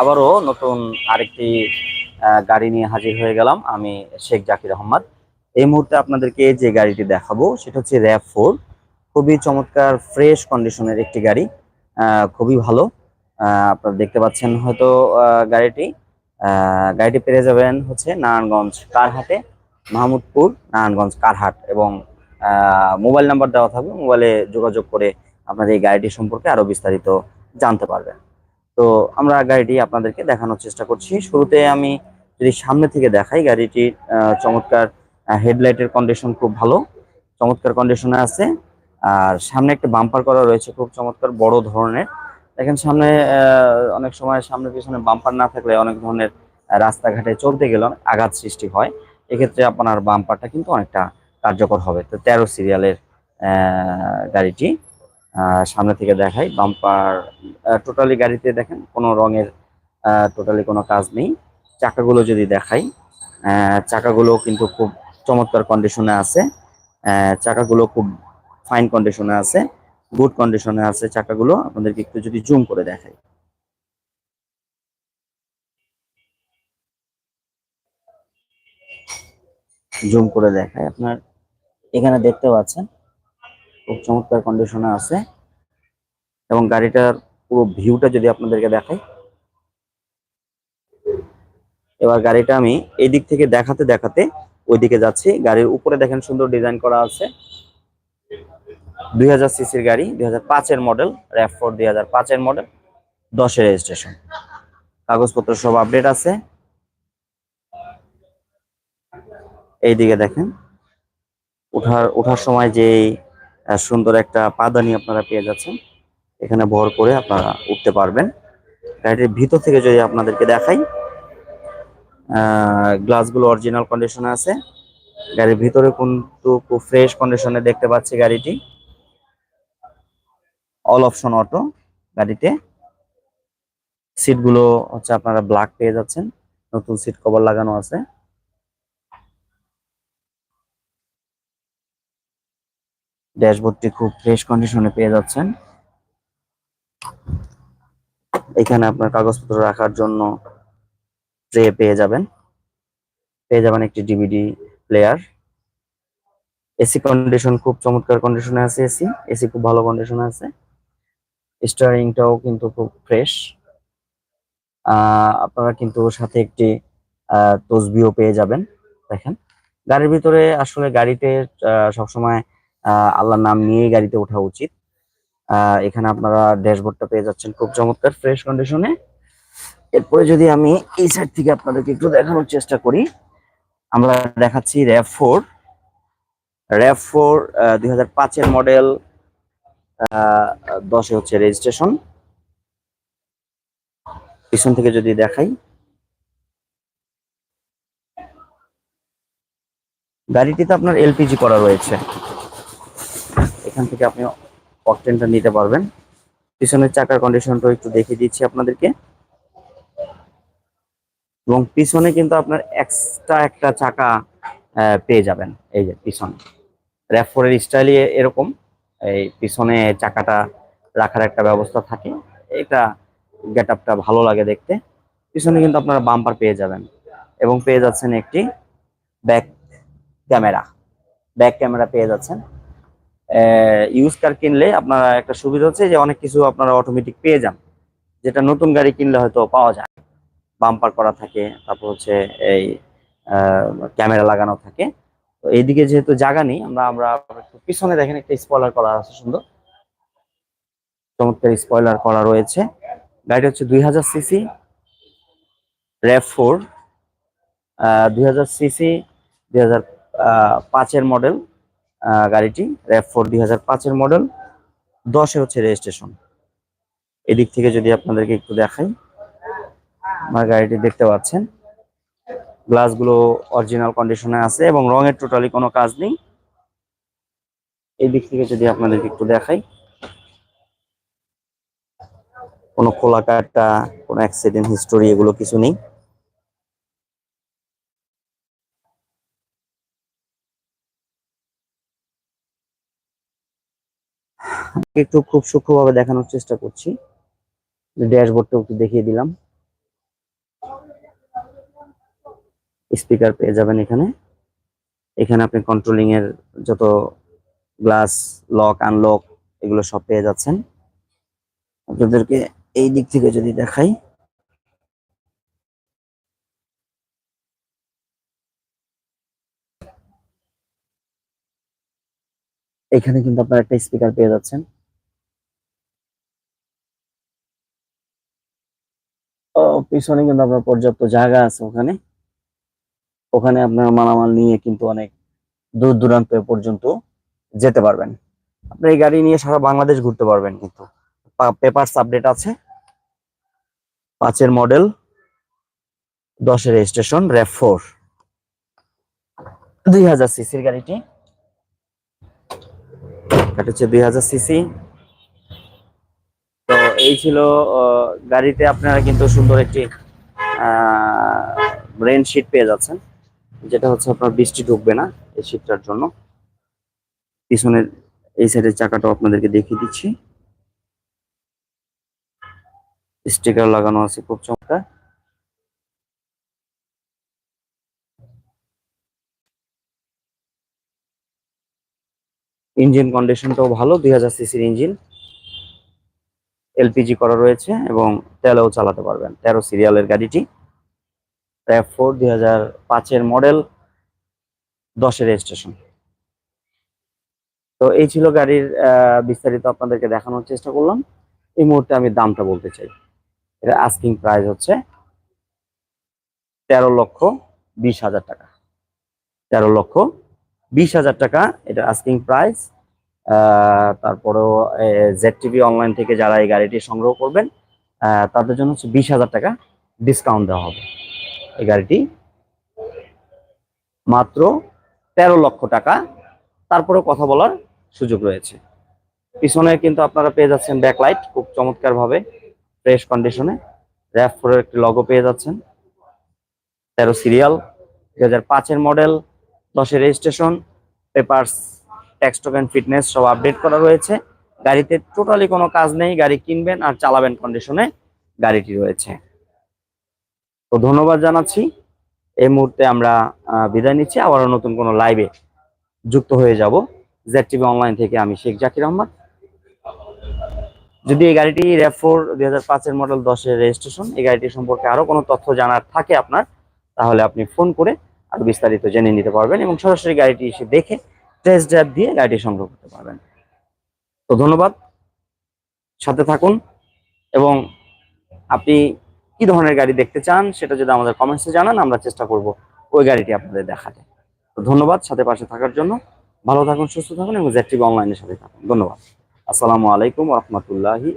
আবারও নতুন আরেকটি গাড়ি নিয়ে হাজির হয়ে গেলাম আমি শেখ জাকির আহমদ। এই মুহূর্তে আপনাদেরকে যে গাড়িটি দেখাবো সেটা হচ্ছে র্যাব ফোর। খুবই চমৎকার, ফ্রেশ কন্ডিশনের একটি গাড়ি খুবই ভালো। আপনারা দেখতে পাচ্ছেন হয়তো গাড়িটি। গাড়িটি পেরে যাবেন হচ্ছে নারায়ণগঞ্জ কারহাটে, মাহমুদপুর, নারায়ণগঞ্জ কারহাট এবং মোবাইল নাম্বার দেওয়া থাকবে। মোবাইলে যোগাযোগ করে আপনাদের এই গাড়িটি সম্পর্কে আরও বিস্তারিত জানতে পারবেন। তো আমরা গাড়িটি আপনাদেরকে দেখানোর চেষ্টা করছি। শুরুতে আমি যদি সামনে থেকে দেখাই, গাড়িটির চমৎকার হেডলাইটের কন্ডিশন খুব ভালো, চমৎকার কন্ডিশনে আছে। আর সামনে একটা বাম্পার করা রয়েছে, খুব চমৎকার, বড় ধরনের। দেখেন সামনে অনেক সময় সামনে পিছনে বাম্পার না থাকলে অনেক ধরনের রাস্তাঘাটে চলতে গেলে আঘাত সৃষ্টি হয়। এক্ষেত্রে আপনার বাম্পারটা কিন্তু অনেকটা কার্যকর হবে। তো তেরো সিরিয়ালের গাড়িটি সামনে থেকে দেখাই বাম্পার টোটালি গাড়িতে দেখেন, কোনো রঙের টোটালি কোনো কাজ নেই। চাকাগুলো যদি দেখাই চাকাগুলো কিন্তু খুব চমৎকার কন্ডিশনে আছে। চাকাগুলো খুব ফাইন কন্ডিশনে আছে গুড কন্ডিশনে আছে চাকাগুলো। আপনাদেরকে একটু যদি জুম করে দেখাই। জুম করে দেখাই আপনার। এখানে দেখতে পাচ্ছেন খুব চমৎকার কন্ডিশনে আছে। এবং গাড়িটার পুরো ভিউটা যদি আপনাদেরকে দেখাই। এবার গাড়িটা আমি এই দিক থেকে দেখাতে দেখাতে ওইদিকে যাচ্ছি। গাড়ির উপরে দেখেন সুন্দর ডিজাইন করা আছে। দুই হাজার সিসির গাড়ি, দুই হাজার পাঁচের মডেল র্যাপ ফোর দুই হাজার পাঁচের মডেল দশের রেজিস্ট্রেশন কাগজপত্র সব আপডেট আছে। এইদিকে দেখেন ওঠার ওঠার সময় যে সুন্দর একটা পাদানি আপনারা পেয়ে যাচ্ছেন। এখানে ভর করে আপনারা উঠতে পারবেন। গাড়িটির ভিতর থেকে যদি আপনাদেরকে দেখাই গ্লাসগুলো অরিজিনাল কন্ডিশনে আছে। গাড়ির ভিতরে কিন্তু খুব ফ্রেশ কন্ডিশনে দেখতে পাচ্ছি গাড়িটি। অল অপশন অটো গাড়িতে। সিটগুলো হচ্ছে আপনারা ব্ল্যাক পেয়ে যাচ্ছেন। নতুন সিট কভার লাগানো আছে। ড্যাশবোর্ডটি খুব ফ্রেশ কন্ডিশনে পেয়ে যাচ্ছেন। এখানে আপনার কাগজপত্র রাখার জন্য ট্রে পেয়ে যাবেন। পেয়ে যাবেন একটি ডিভিডি প্লেয়ার এসি কন্ডিশন খুব চমৎকার কন্ডিশনে আছে এসি এসি খুব ভালো কন্ডিশনে আছে। স্টারিংটাও কিন্তু খুব ফ্রেশ আপনারা কিন্তু সাথে একটি তসবিও পেয়ে যাবেন, দেখেন। গাড়ির ভিতরে আসলে গাড়িতে সবসময় আল্লাহর নাম নিয়েই গাড়িতে ওঠা উচিত। এখানে আপনারা ড্যাশবোর্ডটা পেয়ে যাচ্ছেন খুব চমৎকার ফ্রেশ কন্ডিশনে এরপরে যদি আমি এই সাইড থেকে আপনাদেরকে একটু দেখানোর চেষ্টা করি, আমরা দেখাচ্ছি র্যাব ফোর র্যাব ফোর দুই পাঁচের মডেল দশে হচ্ছে রেজিস্ট্রেশন পিছন থেকে যদি দেখাই। গাড়িটিতে আপনার এলপিজি করা রয়েছে। এখান থেকে আপনি অকটেনটা নিতে পারবেন। পিছনের চাকার কন্ডিশনটা একটু দেখিয়ে দিচ্ছি আপনাদেরকে। এবং পিছনে কিন্তু আপনার এক্সট্রা একটা চাকা পেয়ে যাবেন। এই যে পিছনে। র্যাফোরের স্টাইলে এরকম। এই পিছনে চাকাটা রাখার একটা ব্যবস্থা থাকে। এটা গেট আপটা ভালো লাগে দেখতে। পিছনে কিন্তু আপনারা বাম্পার পেয়ে যাবেন। এবং পেয়ে যাচ্ছেন একটি ব্যাক ক্যামেরা ব্যাক ক্যামেরা পেয়ে যাচ্ছেন। ইউজ কার কিনলে আপনারা একটা সুবিধা হচ্ছে যে অনেক কিছু আপনারা অটোমেটিক পেয়ে যান। যেটা নতুন গাড়ি কিনলে হয়তো পাওয়া যায়। বাম্পার করা থাকে, তারপর হচ্ছে এই ক্যামেরা লাগানো থাকে। তো এইদিকে যেহেতু জায়গা নেই, আমরা আমরা একটু পিছনে দেখেন, একটা স্পয়লার করা আছে সুন্দর। চমৎকার স্পয়লার করা রয়েছে। গাড়িটা হচ্ছে দুই হাজার সিসি র্যাপ ফোর দুই হাজার সিসি দুই হাজার পাঁচের মডেল গাড়িটি র্যাপ ফোর দুই হাজার পাঁচের মডেল দশে হচ্ছে রেজিস্ট্রেশন এদিক থেকে যদি আপনাদেরকে একটু দেখাই আমার গাড়িটি দেখতে পাচ্ছেন। গ্লাসগুলো অরিজিনাল কন্ডিশনে আছে এবং রঙের টোটালি কোনো কাজ নেই। এই দিক থেকে যদি আপনাদেরকে একটু দেখাই, কোনো খোলা কাটা কোনো অ্যাক্সিডেন্ট হিস্টোরি এগুলো কিছু নেই। একটু খুব সূক্ষ্মভাবে দেখানোর চেষ্টা করছি। ড্যাশবোর্ডটা একটু দেখিয়ে দিলাম। স্পিকার পেয়ে যাবেন এখানে। এখানে আপনি কন্ট্রোলিং এর যত গ্লাস লক আনলক এগুলো সব পেয়ে যাচ্ছেন। আপনাদেরকে এই দিক থেকে যদি দেখাই এখানে কিন্তু আপনার একটা স্পিকার পেয়ে যাচ্ছেন। পিছনে কিন্তু আপনার পর্যাপ্ত জায়গা আছে ওখানে। ওখানে আপনার মালামাল নিয়ে কিন্তু অনেক দূর দূরান্ত পর্যন্ত যেতে পারবেন। আপনি এই গাড়ি নিয়ে সারা বাংলাদেশ ঘুরতে পারবেন কিন্তু। পেপারস আপডেট আছে। পাঁচের মডেল দশের স্টেশন র্যাপ ফোর দুই হাজার সিসির গাড়িটি। এটা হচ্ছে দুই হাজার সিসি। তো এই ছিল গাড়িতে আপনারা কিন্তু সুন্দর একটি রেন শিট পেয়ে যাচ্ছেন, যেটা হচ্ছে আপনার বৃষ্টি ঢুকবে না এই শীতটার জন্য। পিছনের এই সাইডের চাকাটাও আপনাদেরকে দেখিয়ে দিচ্ছি। স্টিকার লাগানো আছে খুব চমৎকার ইঞ্জিন কন্ডিশনটাও ভালো, দুই হাজার সিসির ইঞ্জিন। এলপিজি করা রয়েছে এবং তেলেও চালাতে পারবেন, তেরো সিরিয়ালের গাড়িটি। র্যাপ ফোর দুই হাজার পাঁচের মডেল, দশের রেজিস্ট্রেশন তো এই ছিল গাড়ির বিস্তারিত আপনাদেরকে দেখানোর চেষ্টা করলাম। এই মুহূর্তে আমি দামটা বলতে চাই। এটা আস্কিং প্রাইস হচ্ছে তেরো লক্ষ বিশ হাজার টাকা। তেরো লক্ষ বিশ হাজার টাকা এটা আস্কিং প্রাইস তারপরেও জেড টিভি অনলাইন থেকে যারা এই গাড়িটি সংগ্রহ করবেন তাদের জন্য হচ্ছে বিশ হাজার টাকা ডিসকাউন্ট দেওয়া হবে এই গাড়িটি। মাত্র তেরো লক্ষ টাকা। তারপরেও কথা বলার সুযোগ রয়েছে। পিছনে কিন্তু আপনারা পেয়ে যাচ্ছেন ব্যাকলাইট খুব চমৎকার ভাবে ফ্রেশ কন্ডিশনে র্যাপ ফোরের একটি লগো পেয়ে যাচ্ছেন। তেরো সিরিয়াল দু হাজার মডেল দশের registration papers tax token fitness সব আপডেট করা রয়েছে। গাড়িতে টোটালি কোনো কাজ নেই, গাড়ি কিনবেন আর চালাবেন কন্ডিশনে গাড়িটি রয়েছে। তো ধন্যবাদ জানাচ্ছি। এই মুহূর্তে আমরা বিদায় নিচ্ছি। আবারও নতুন কোনো লাইভে যুক্ত হয়ে যাব। জেড টিভি অনলাইন থেকে আমি শেখ জাকির আহমদ। যদি এই গাড়িটি র্যাপ ফোর দুই হাজার মডেল দশের রেজিস্ট্রেশন এই গাড়িটি সম্পর্কে আরও কোনো তথ্য জানার থাকে আপনার, তাহলে আপনি ফোন করে আরও বিস্তারিত জেনে নিতে পারবেন এবং সরাসরি গাড়িটি এসে দেখে টেস্ট ড্রাইভ দিয়ে গাড়িটি সংগ্রহ করতে পারবেন। তো ধন্যবাদ। সাথে থাকুন এবং আপনি কি ধরনের গাড়ি দেখতে চান সেটা যদি আমাদের কমেন্টসে জানান, আমরা চেষ্টা করব ওই গাড়িটি আপনাদের দেখাতে। তো ধন্যবাদ সাথে পাশে থাকার জন্য। ভালো থাকুন, সুস্থ থাকুন এবং জেড অনলাইনের সাথে থাকুন। ধন্যবাদ। আসসালামু আলাইকুম রহমতুল্লাহি